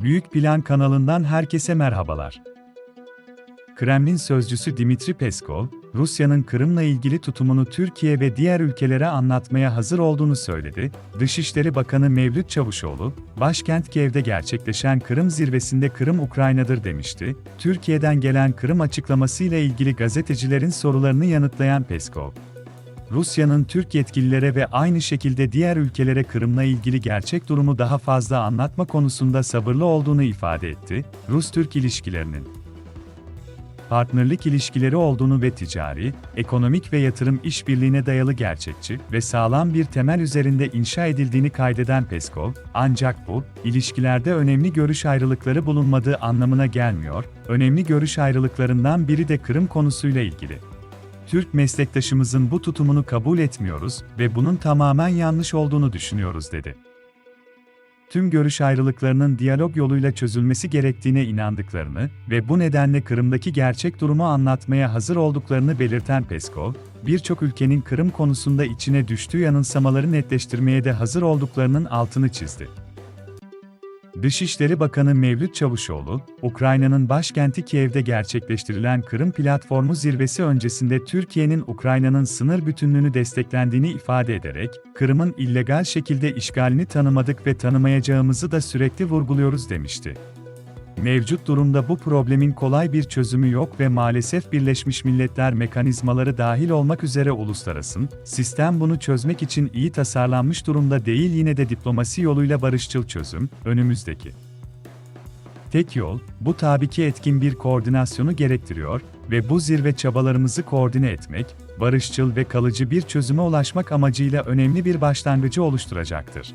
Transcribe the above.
Büyük Plan kanalından herkese merhabalar. Kremlin sözcüsü Dimitri Peskov, Rusya'nın Kırım'la ilgili tutumunu Türkiye ve diğer ülkelere anlatmaya hazır olduğunu söyledi. Dışişleri Bakanı Mevlüt Çavuşoğlu, başkent Kiev'de gerçekleşen Kırım zirvesinde Kırım Ukrayna'dır demişti. Türkiye'den gelen Kırım açıklamasıyla ilgili gazetecilerin sorularını yanıtlayan Peskov, Rusya'nın Türk yetkililere ve aynı şekilde diğer ülkelere Kırım'la ilgili gerçek durumu daha fazla anlatma konusunda sabırlı olduğunu ifade etti. Rus-Türk ilişkilerinin partnerlik ilişkileri olduğunu ve ticari, ekonomik ve yatırım işbirliğine dayalı gerçekçi ve sağlam bir temel üzerinde inşa edildiğini kaydeden Peskov, ancak bu, ilişkilerde önemli görüş ayrılıkları bulunmadığı anlamına gelmiyor, önemli görüş ayrılıklarından biri de Kırım konusuyla ilgili. Türk meslektaşımızın bu tutumunu kabul etmiyoruz ve bunun tamamen yanlış olduğunu düşünüyoruz dedi. Tüm görüş ayrılıklarının diyalog yoluyla çözülmesi gerektiğine inandıklarını ve bu nedenle Kırım'daki gerçek durumu anlatmaya hazır olduklarını belirten Peskov, birçok ülkenin Kırım konusunda içine düştüğü yanılsamaları netleştirmeye de hazır olduklarının altını çizdi. Dışişleri Bakanı Mevlüt Çavuşoğlu, Ukrayna'nın başkenti Kiev'de gerçekleştirilen Kırım Platformu zirvesi öncesinde Türkiye'nin Ukrayna'nın sınır bütünlüğünü desteklendiğini ifade ederek, Kırım'ın illegal şekilde işgalini tanımadık ve tanımayacağımızı da sürekli vurguluyoruz demişti. Mevcut durumda bu problemin kolay bir çözümü yok ve maalesef Birleşmiş Milletler mekanizmaları dahil olmak üzere uluslararası sistem bunu çözmek için iyi tasarlanmış durumda değil yine de diplomasi yoluyla barışçıl çözüm önümüzdeki Tek yol, bu tabii ki etkin bir koordinasyonu gerektiriyor ve bu zirve çabalarımızı koordine etmek, barışçıl ve kalıcı bir çözüme ulaşmak amacıyla önemli bir başlangıcı oluşturacaktır.